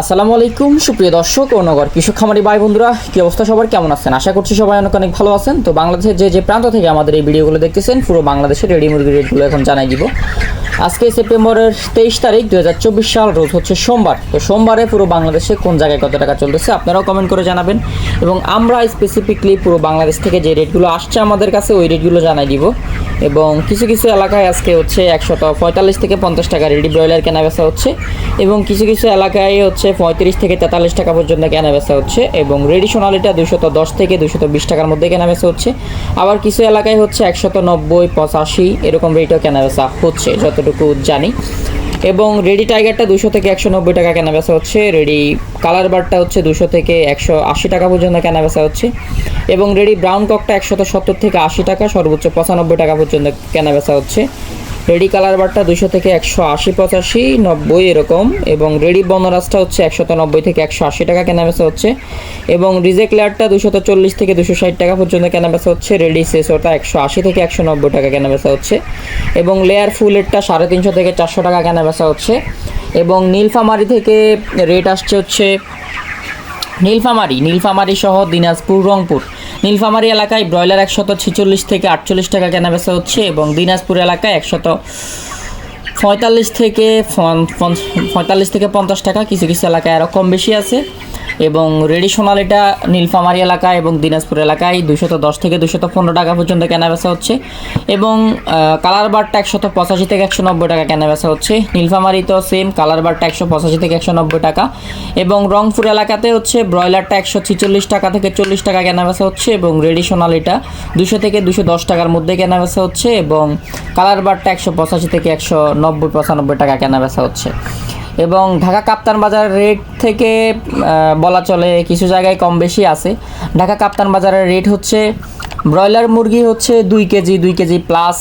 আসসালামু আলাইকুম, সুপ্রিয় দর্শক ও নগর কৃষক খামারি ভাই বন্ধুরা, কি অবস্থা সবার? কেমন আছেন? আশা করছি সবাই অনেক অনেক ভালো আছেন। তো বাংলাদেশের যে যে প্রান্ত থেকে আমাদের এই ভিডিওগুলো দেখতেছেন, পুরো বাংলাদেশের রেডিমেড রেটগুলো এখন জানাই দিব। আজকে সেপ্টেম্বরের তেইশ তারিখ দু হাজার চব্বিশ সাল, রোজ হচ্ছে সোমবার। তো সোমবারে পুরো বাংলাদেশে কোন জায়গায় কত টাকা চলতেছে আপনারাও কমেন্ট করে জানাবেন। এবং আমরা স্পেসিফিকলি পুরো বাংলাদেশ থেকে যে রেটগুলো আসছে আমাদের কাছে, ওই রেটগুলো জানাই দিব। এবং কিছু কিছু এলাকায় আজকে হচ্ছে একশত পঁয়তাল্লিশ থেকে পঞ্চাশ টাকা রেডি ব্রয়লার কেনা বেচা হচ্ছে। এবং কিছু কিছু এলাকায় হচ্ছে পঁয়ত্রিশ থেকে তেতাল্লিশ টাকা পর্যন্ত কেনা বেচা হচ্ছে। এবং রেডি সোনালিটা দুশত দশ থেকে দুশত বিশ টাকার মধ্যে কেনা বেচা হচ্ছে। আবার কিছু এলাকায় হচ্ছে একশত নব্বই, পঁচাশি, এরকম রেটও কেনা বেচা হচ্ছে, যতটুকু জানি। এবং রেডি টাইগারটা দুশো থেকে একশো নব্বই টাকা কেনা বেচা হচ্ছে। রেডি কালার বারটা হচ্ছে দুশো থেকে একশো আশি টাকা পর্যন্ত কেনা বেচা হচ্ছে। এবং রেডি ব্রাউন ককটা একশত সত্তর থেকে আশি টাকা, সর্বোচ্চ পঁচানব্বই টাকা পর্যন্ত কেনা বেচা হচ্ছে। রেডি কালার বারটা দুশো থেকে একশো আশি, পঁচাশি, নব্বই এরকম। এবং রেডি বনরাজটা হচ্ছে একশত নব্বই থেকে একশো আশি টাকা, কেনা বেচা হচ্ছে। এবং রিজেক্ট লেয়ারটা দুশত চল্লিশ থেকে দুশো ষাট টাকা পর্যন্ত কেনা বেচা হচ্ছে। রেডি সেসোটা একশো আশি থেকে একশো নব্বই টাকা কেনা বেচা হচ্ছে। এবং লেয়ার ফুলেরটা সাড়ে তিনশো থেকে চারশো টাকা কেনা বেচা হচ্ছে। এবং নীলফামারি থেকে রেট আসছে হচ্ছে নীলফামারি নীলফামারি সহ দিনাজপুর, রংপুর। নীলফামারি এলাকায় ব্রয়লার একশত ছেচল্লিশ থেকে আটচল্লিশ টাকা কেনাবেচা হচ্ছে এবং দিনাজপুর এলাকায় একশত পঁয়তাল্লিশ থেকে পঁয়তাল্লিশ থেকে পঞ্চাশ টাকা কিছু কিছু এলাকায় আরও কম বেশি আছে। এবং রেডি সোনালিটা নীলফামারি এলাকা এবং দিনাজপুর এলাকায় দুশত দশ থেকে দুশত পনেরো টাকা পর্যন্ত কেনা বেচা হচ্ছে। এবং কালার বারটা একশত পঁচাশি থেকে একশো নব্বই টাকা কেনা বেচা হচ্ছে। নীলফামারি তো সেম কালার বারটা একশো পঁচাশি থেকে একশো নব্বই টাকা। এবং রংপুর এলাকাতে হচ্ছে ব্রয়লারটা একশো ছিচল্লিশ টাকা থেকে চল্লিশ টাকা কেনা বেচা হচ্ছে এবং রেডি সোনালিটা দুশো থেকে দুশো দশ টাকার মধ্যে কেনা বেচা হচ্ছে এবং কালার বারটা একশো পঁচাশি থেকে একশো নব্বই পঁচানব্বই টাকা কেনা বেচা হচ্ছে। এবং ঢাকা কাপ্তান বাজার রেট থেকে বলা চলে কিছু জায়গায় কম বেশি আছে। ঢাকা কাপ্তান বাজারের রেট হচ্ছে, ব্রয়লার মুরগি হচ্ছে দুই কেজি দুই কেজি প্লাস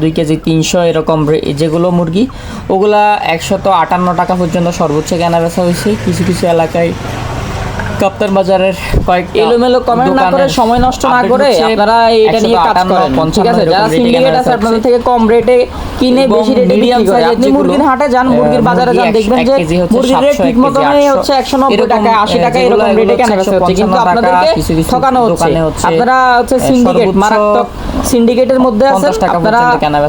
দুই কেজি তিনশো এরকম যেগুলো মুরগি। ওগুলা একশত আটান্ন টাকা পর্যন্ত সর্বোচ্চ কেনা বেচা হয়েছে। কিছু কিছু এলাকায় কাপ্তান বাজারের কয়েক এলোমেলো কমেন্ট না করে সময় নষ্ট না করে আপনারা এটা নিয়ে কাজ করেন ঠিক আছে? যারা সিন্ডিকেট আছে আপনাদের থেকে কম রেটে কিনে বেশি রেটে মিডিয়াম সাইজ আপনি মুরগির হাটে যান মুরগির বাজারে যান দেখবেন যে মুরগির রেট ঠিক মতনই হচ্ছে 190 টাকা 80 টাকা এরকম রেটে কেনা বেচা হচ্ছে। কিন্তু আপনাদেরকে ঠকানো হচ্ছে। আপনারা হচ্ছে সিন্ডিকেট মারাত্মক সিন্ডিকেটের মধ্যে আছেন। আপনারা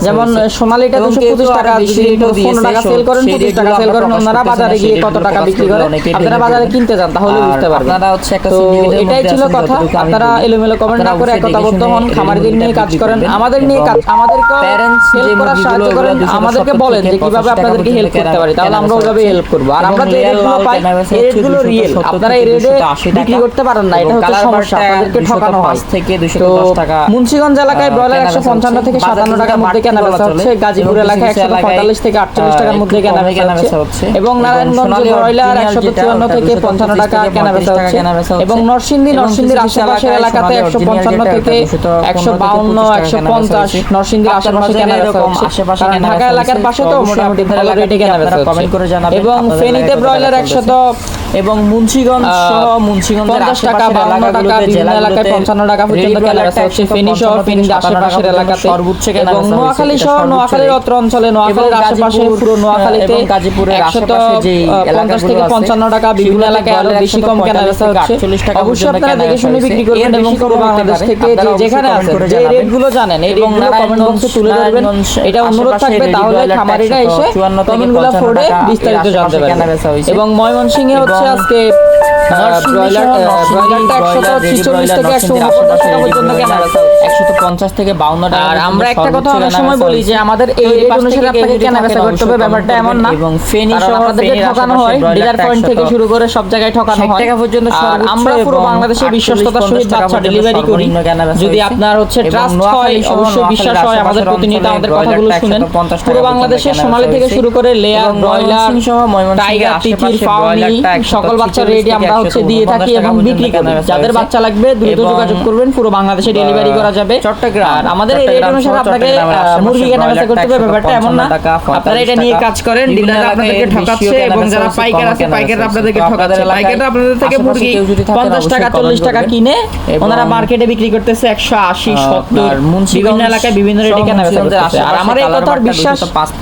যেমন সোনালিটা 225 টাকা যদি 15 টাকা সেল করেন 25 টাকা সেল করেন ওনারা বাজারে গিয়ে কত টাকা বিক্রি করে। আপনারা বাজারে কিনতে যান তাহলে বুঝতে পারবেন আপনারা তো এটাই ছিল কথা। আপনারা এলোমেলো কমেন্ট না করে একতাবদ্ধ হন খামারিদের নিয়ে কাজ করেন। আমাদের নিয়ে কাজ আমাদেরকে হেল্প করার সাহায্য করেন আমাদেরকে বলেন যে কীভাবে আপনাদেরকে হেল্প করতে পারি তাহলে আমরা ওইভাবে হেল্প করব। আর আমরা যে রেটগুলো পাই এই রেটগুলো রিয়েল আপনারা এই রেটে বিক্রি করতে পারেন না এটা হচ্ছে সমস্যা আপনাদেরকে ঠকানো হয়। থেকে 210 টাকা মুন্সিগঞ্জ এলাকায় ব্রয়লার কেনা একশো বেচা পঞ্চান্ন হচ্ছে। থেকে সাতান্ন বাজারে টাকার মধ্যে কেনা বেচা হচ্ছে গাজীপুর এলাকায় কিছু একশো এলাকায়, পঁয়তাল্লিশ থেকে আটচল্লিশ আহ, টাকার মধ্যে কেনা বেচা হচ্ছে। এবং নারায়ণগঞ্জ ব্রয়লার original একশো যেটা, চুয়ান্ন ওটা থেকে 225 পঞ্চান্ন টাকা কেনা বেচা 35 টাকা হচ্ছে। এবং নরসিংদী নরসিংদীর আশেপাশের এলাকাতে একশো পঞ্চান্ন থেকে একশো বাউন্ন একশো পঞ্চাশ। নরসিংদীর আশেপাশে কেনা আশেপাশে ঢাকা এলাকার পাশে তো মোটামুটি ভালো রেটে কেনা হচ্ছে। করে জানাবেন। এবং ফেনীতে ব্রয়লার টাকা একশত এবং মুন্সিগঞ্জ সহ মুন্সিগঞ্জের পঞ্চাশ টাকা বাউন্ন টাকা বিভিন্ন এলাকায় পঞ্চান্ন টাকা পর্যন্ত কেনা বেচা হচ্ছে। ফেনী সহ ফেনীর আশেপাশের এলাকাতে। সর্বোচ্চ কেনা এবং নোয়াখালী সহ নোয়াখালীর অত্র অঞ্চলে নোয়াখালীর আশেপাশে পুরো নোয়াখালীতে এবং গাজীপুরের আশেপাশে যেই পঞ্চাশ থেকে পঞ্চান্ন টাকা বিভিন্ন এলাকায় আরও বেশি কম কেনা 145 হচ্ছে অবশ্যই আপনারা দেখে শুনে বিক্রি করবেন এবং বেশি পুরো। কমও হতে বাংলাদেশ থেকে যে যেখানে comment যে রেটগুলো জানেন এই রেটগুলো কমেন্ট বক্সে তুলে ধরবেন। এটা অনুরোধ থাকবে তাহলে খামারিরা এসে কমেন্টগুলো পড়ে বিস্তারিত এর জানতে আশেপাশে পারবেন এবং ময়মনসিংহে হচ্ছে আজকে নরসিংদী ব্রয়লার সহ নরসিংদী ব্রয়লারটা একশত ব্রয়লার, রেডি ছিচল্লিশ ব্রয়লার, থেকে একশো নরসিংদীর উনপঞ্চাশ আশেপাশে টাকা রেডি পর্যন্ত কেনা ব্রয়লার, বেচা হচ্ছে। 150 থেকে 52 টাকা আর আমরা একটা কথা অনেক সময় বলি যে আমাদের এই আপনাকে কেনা বেচা করতে হবে। ব্যাপারটা এমন না। এবং ফেনী ঠকানো হয় ডিলার পয়েন্ট থেকে শুরু করে সব জায়গায় ঠকানো হয়। টাকা পর্যন্ত আমরা পুরো এবং বাংলাদেশে বিশ্বস্ততার সহিত বাচ্চা ডেলিভারি করি। যদি আপনার হচ্ছে ট্রাস্ট হয় অবশ্যই বিশ্বাস হয় আমাদের প্রতিনিয়ত আমাদের কথাগুলো শুনেন পুরো বাংলাদেশের সোনালী থেকে শুরু করে লেয়ার ব্রয়লার সহ টাইগার তিথির আশেপাশে ফাউনি ব্রয়লারটা 140 সকল বাচ্চার রেডি আমরা হচ্ছে দিয়ে থাকি এবং বিক্রি করি। যাদের বাচ্চা লাগবে দ্রুত যোগাযোগ করবেন পুরো বাংলাদেশে ডেলিভারি করা যাবে। চট্টগ্রাম, আর আমাদের এই রেট অনুসারে আপনাকে মুরগি করতে হবে ব্যাপারটা এমন না। আপনারা এটা নিয়ে কাজ করেন এলাকায় আপনাদেরকে ঠকাচ্ছে এবং যারা পাইকার আছে বেচা আপনাদেরকে ঠকাচ্ছে। এলাকায় আপনাদের থেকে মুরগি কেউ যদি থাকেন পঞ্চাশ অবশ্যই টাকা comment চল্লিশ টাকা কিনে ওনারা মার্কেটে বিক্রি করতেছে একশো আশি আহ, সত্তর আপনার মুন্সিগঞ্জ বিভিন্ন এলাকায় বিভিন্ন রেটে করতেছে। আর আমার এই কথার বিশ্বাস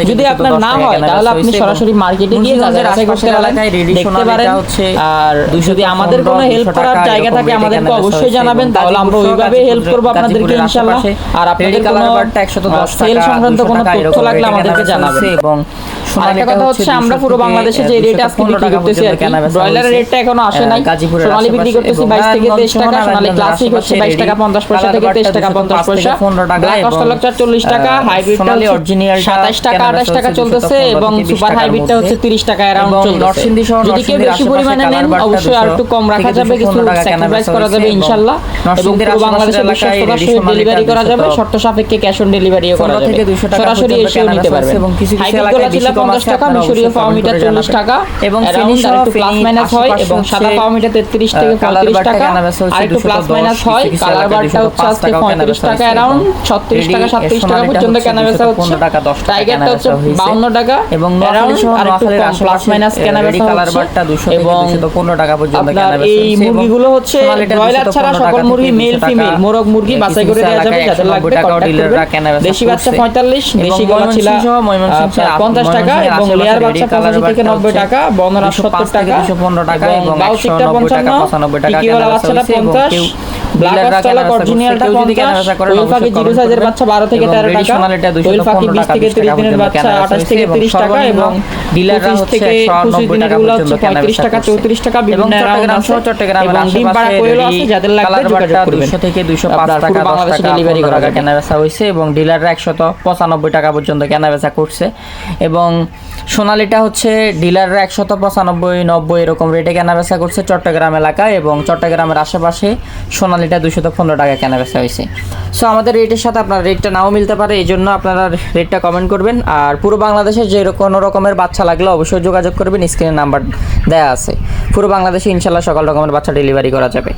যদি আপনার না হয় তাহলে আপনি সরাসরি মার্কেটে গিয়ে মুন্সিগঞ্জের যাচাই করতে আশেপাশের পারেন দেখতে পারেন আর যদি আমাদের কোনো হেল্প করার জায়গা থাকে আমাদেরকে অবশ্যই জানাবেন তাহলে আমরা ওইভাবে হেল্প করব আপনাদেরকে ইনশাআল্লাহ আর আপনাদের কোনো সেল সংক্রান্ত কোনো তথ্য লাগলে আমাদেরকে জানাবেন। এবং আরেকটা কথা হচ্ছে আমরা পুরো বাংলাদেশে যে রেট আজকে বিক্রি করতেছি আর কি ব্রয়লারের রেটটা এখনও আসে নাই। সোনালী বিক্রি করতেছি বাইশ থেকে তেইশ টাকা সোনালী ক্লাসিক হচ্ছে বাইশ টাকা পঞ্চাশ পয়সা থেকে তেইশ টাকা পঞ্চাশ পয়সা। ব্ল্যাক অস্ট্রালচার চল্লিশ টাকা হাইব্রিডটা সাতাশ টাকা আঠাশ টাকা চলতেছে এবং সুপার হাইব্রিডটা হচ্ছে তিরিশ টাকা অ্যারাউন্ড চলতেছে। যদি কেউ বেশি পরিমাণে নেন অবশ্যই আর একটু কম রাখা যাবে কিছু স্যাক্রিফাইস করা যাবে ইনশাল্লাহ। এবং পুরো বাংলাদেশে বিশ্বস্ততার সহিত ডেলিভারি করা যাবে শর্ত সাপেক্ষে ক্যাশ অন ডেলিভারিও করা যাবে সরাসরি এসেও নিতে পারবেন হাইব্রিড গোলা ছিল পঞ্চাশ টাকা মিশরীয় ফাওমিটা চল্লিশ টাকা এবং একটু প্লাস মাইনাস হয় এবং সাদা ফাওমিটা তেত্রিশ থেকে পঁয়ত্রিশ টাকা আর একটু প্লাস মাইনাস হয়। কালার বারটা হচ্ছে আজকে পঁয়ত্রিশ টাকা অ্যারাউন্ড ছত্রিশ টাকা সাতত্রিশ টাকা পর্যন্ত কেনা বেচা হচ্ছে। টাইগারটা হচ্ছে বাউন্ন টাকা। এবং প্লাস মাইনাস কেনা বেচা কালারবারটা হচ্ছে। 200 থেকে এবং 215 টাকা পর্যন্ত কেনা আপনার এই মুরগিগুলো হচ্ছে ব্রয়লার ছাড়া সকল মুরগি মেল ফিমেল মোরগ মুরগি বাছাই করে দেওয়া যাবে যাদের লাগবে দেশি বাচ্চা। 45 দেশি গলা ছিল 50 টাকা এবং লেয়ার বাচ্চা 85 থেকে 90 টাকা বনরা 70 থেকে টাকা 215 টাকা এবং বাউচিকটা 190 টাকা 55 95 টাকা টিকি ওয়ালা কেনা বেচা বাচ্চাটা হয়েছে এবং 50 কেউ ব্ল্যাক ডিলাররা কেনা অস্ট্রালা বেচা করছে। অরিজিনালটা কেউ যদি কেনা 50 বেচা করেন ওয়েল পাখি অবশ্যই জিরো সাইজের বাচ্চা 12 থেকে এবং 13 রেডি টাকা সোনালীটা ওয়েল পাখি 215 20 থেকে 30 দিনের বাচ্চা 28 থেকে 30 টাকা এবং ডিলাররা 25 থেকে 25 দিনেরগুলো হচ্ছে 35 টাকা 34 টাকা বিভিন্ন অ্যারাউন্ড আছে এবং ডিম পাড়া আশেপাশে আছে যাদের লাগবে যোগাযোগ করবেন থেকে 205 আপনার টাকা পুরো 10 বাংলাদেশে ডেলিভারি করা যাবে কেনা বেচা হয়েছে এবং ডিলাররা 195 টাকা পর্যন্ত কেনা বেচা করছে এবং সোনালিটা হচ্ছে ডিলাররা 195 90 এরকম রেটে কেনা বেচা করছে চট্টগ্রাম এলাকায় এবং চট্টগ্রামের আশেপাশে সোনালিটা 215 টাকা কেনা বেচা হয়েছে। সো আমাদের রেটের সাথে আপনার রেটটা নাও মিলতে পারে, এই জন্য আপনারা রেটটা কমেন্ট করবেন। আর পুরো বাংলাদেশে যে কোনো রকমের বাচ্চা লাগলে অবশ্যই যোগাযোগ করবেন স্ক্রিনে নাম্বার দেওয়া আছে। পুরো বাংলাদেশে ইনশাল্লাহ সকল রকমের বাচ্চা ডেলিভারি করা যাবে।